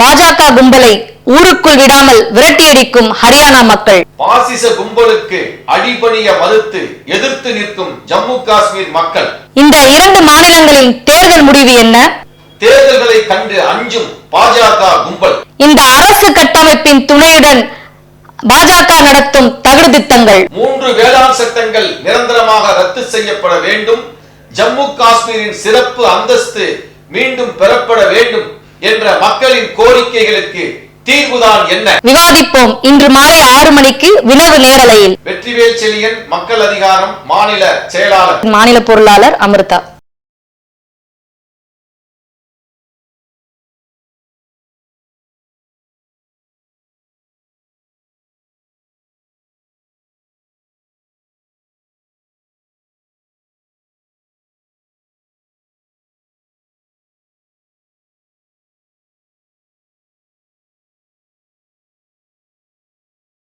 பாஜக கும்பலை ஊருக்குள் விடாமல் விரட்டியடிக்கும் ஹரியானா மக்கள். பாசிச கும்பலுக்கு அடிபணிய மறுத்து எதிர்த்து நிற்கும் ஜம்மு காஷ்மீர் மக்கள். இந்த இரண்டு மாநிலங்களின் தேர்தல் முடிவு என்ன? தேர்தல்களை கண்டு அஞ்சும் பாஜக கும்பல். இந்த அரசு கட்டமைப்பின் துணையுடன் பாஜக நடத்தும் தகுதித்தங்கள் மூன்று வேளாண் சட்டங்கள் நிரந்தரமாக ரத்து செய்யப்பட வேண்டும். ஜம்மு காஷ்மீரின் சிறப்பு அந்தஸ்து மீண்டும் பெறப்பட வேண்டும். என்ற மக்களின் கோரிக்கைகளுக்கு தீர்வுதான் என்ன? விவாதிப்போம். இன்று மாலை ஆறு மணிக்கு வினவு நேரலையில். வெற்றிவேல் செழியன் மக்கள் அதிகாரம் மாநில செயலாளர். மாநில பொருளாளர் அமிர்தா.